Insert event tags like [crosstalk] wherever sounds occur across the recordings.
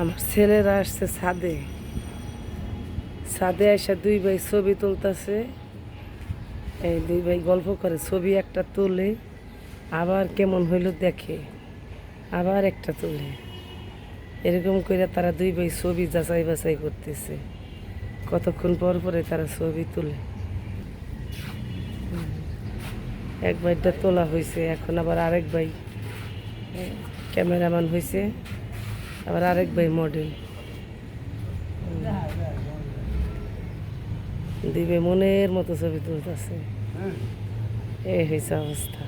আমার ছেলেরা আসছে ছাদে। ছাদে এসে দুই ভাই ছবি তুলতেছে। এই দুই ভাই গল্প করে, ছবি একটা তোলে, আবার কেমন হইল দেখে, আবার একটা তোলে। এরকম করে তারা দুই ভাই ছবি যাচাই বাছাই করতেছে। কতক্ষণ পর পরে তারা ছবি তোলে। এক ভাইটা তোলা হয়েছে এখন আবার আরেক ভাই, ক্যামেরাম্যান হয়েছে আবার আরেক ভাই মডেল দিবে মনের মতো ছবি তুলতেছে। এই হয়েছে অবস্থা।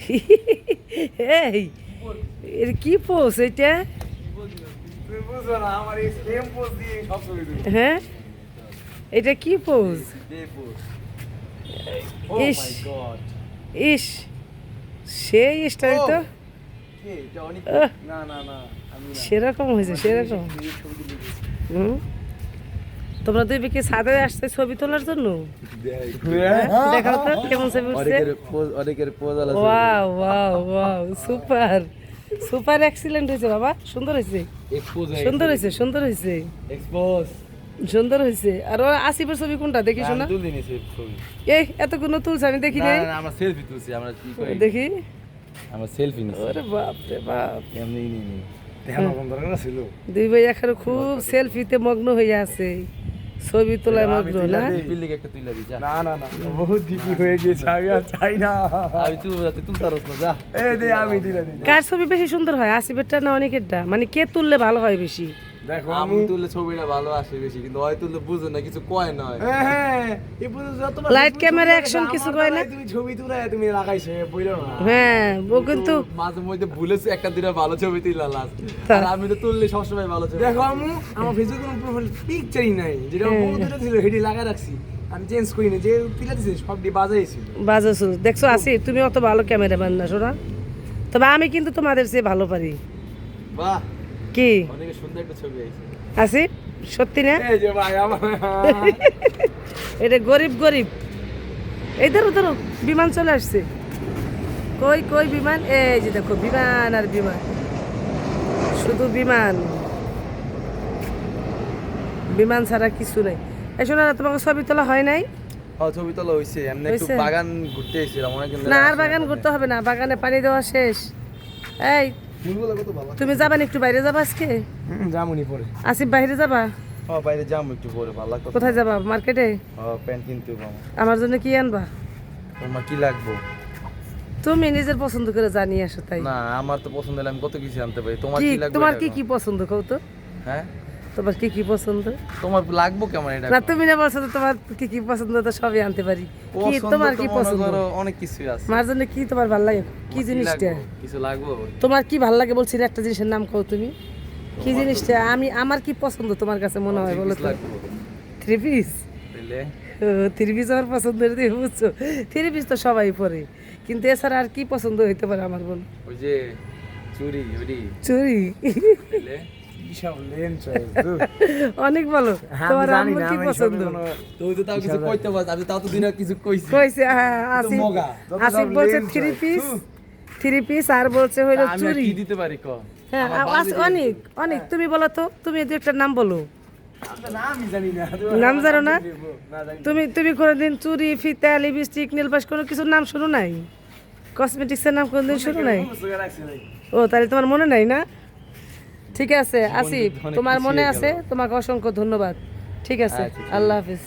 [laughs] এই এর কি পোষ এটা? হ্যাঁ? এটা কি পোজ এই ইস। ইস সেই স্টাইল তো। সেরকম হয়েছে সেরকম। হুম? তোমরা দুই বিকে ছাদে আসছে ছবি তোলার জন্য? হ্যাঁ? দেখাও তো কেমন ছবি উঠছে? অনেকের pose wow wow wow super. Super excellent হয়েছে বাবা। সুন্দর হয়েছে। সুন্দর হয়েছে সুন্দর হয়েছে। সুন্দর হয়েছে। আর ওর আসিফের ছবি কোনটা? দেখি শোনা। এই এতগুলো তুলছে আমি দেখি না আমরা সেলফি তুলছি আমরা দেখি। আমরা সেলফি নিছি। ওরে বাপ। রে বাপ এমনি নি ছিল? দুই ভাই এখানে খুব সেলফিতে মগ্ন হয়ে আছে। ছবি তোলায় মগ্ন না? বিল্ডিং একটা তুইলা দি যা। না না না বহুত ডিপি হয়ে গেছে আমি আর চাই না। আমি তুই তুই তুলতারস না যা। এই দে আমি দিলা দি কার ছবি বেশি সুন্দর হয়? আসিফেরটা না অনেকেরটা? মানে কে তুললে ভালো হয় বেশি? দেখো আমি তুললে ছবিটা ভালো আসে বেশি কিন্তু ওই তুললে বুঝো না কিছু কয় না হ্যাঁ এই বুঝো যত লাইট ক্যামেরা অ্যাকশন কিছু কয় না? তুমি ছবি তুলে তুমি লাগাইছো বইলো না? হ্যাঁ ও কিন্তু মাঝে মধ্যে ভুলেছে একটা দিনে ভালো ছবি তুইলা লাস্ট আর আমি তো তুললে সবসময় ভালো ছবি। দেখো আমি আমার ফেসবুকে কোনো প্রোফাইল পিকচারই নাই যেটা হ্যাঁ। বহুত দিনে ছিল হেডি লাগা রাখছি। আমি চেঞ্জ করি না যে তুলে দিছি সব দিয়ে বাজাইছিল বাজাসু দেখছ আসি তুমি অত ভালো ক্যামেরাম্যান না শোনা তবে আমি কিন্তু তোমাদের চেয়ে ভালো পারি। বাহ। কি? অনেক সুন্দর একটা ছবি আইছে। আসি সত্যি না? এই যে ভাই আমার এটা গরিব গরিব। এই ধরো ধরো বিমান চলে আসছে। কই কই বিমান? এই যে দেখো বিমান আর বিমান। শুধু বিমান। বিমান ছাড়া কিছু নেই। এই শোনো না তোমাকে ছবি তোলা হয় নাই? ও ছবি তোলা হইছে। এমনি একটু বাগান ঘুরতে এসেছিলাম অনেক না আর বাগান ঘুরতে হবে না বাগানে পানি দেওয়া শেষ। এই তুমি যাবা না একটু বাইরে যাবা আজকে? জামুনি পরে। আসিফ বাইরে যাবা? হ্যাঁ বাইরে যাম একটু পরে ভালো লাগতো কোথায় যাবা? মার্কেটে? হ্যাঁ প্যান্ট কিনতে যাব। আমার জন্য কি আনবা? তোমার কি লাগবে? তুমি নিজের পছন্দ করে জানিয়ে আসো তাই। না আমার তো পছন্দ হলে আমি কত কিছু আনতে পারি। তোমার কি কি লাগবে তোমার কি কি পছন্দ কও তো? হ্যাঁ? তোমার কি কি পছন্দ? তোমার লাগবো কেমন এটা না তুমি না বলছো তোমার কি কি পছন্দ তো সবই আনতে পারি। কি তোমার কি পছন্দ? অনেক কিছুই আছে। মার জন্য কি তোমার ভালো লাগে? কি জিনিসটা? কিছু লাগবো? তোমার কি ভালো লাগে বলছি একটা জিনিসের নাম কও তুমি। কি জিনিসটা? আমি আমার কি পছন্দ তোমার কাছে মনে হয় বলো তো? থ্রি পিস থ্রি পিস আমার পছন্দের দিয়ে বুঝছ? থ্রি পিস তো সবাই পরে। কিন্তু এছাড়া আর কি পছন্দ হইতে পারে আমার বল? ওই যে চুরি চুরি? অনেক ভালো। তোমার আম্মুর কি পছন্দ? তুই তো তাও কিছু কইতে পারছ আমি তাও তো দিনে কিছু কইছি। কইছে হ্যাঁ আসিফ আসিফ বলছে থ্রি পিস থ্রি পিস আর বলছে হইল চুরি কি দিতে পারি ক হ্যাঁ অনেক অনেক। তুমি বলো তো তুমি দু একটা নাম বলো। আমি জানি না। নাম জানো না? তুমি তুমি কোনোদিন চুরি ফিতা লিপস্টিক নেল পাস কোনো কিছুর নাম শুনো নাই? কসমেটিক্সের নাম কোনোদিন শুনো নাই? ও তাহলে তোমার মনে নাই না? ঠিক আছে আসিফ তোমার মনে আছে? তোমাকে অসংখ্য ধন্যবাদ। ঠিক আছে আচ্ছা, আল্লাহ হাফিজ।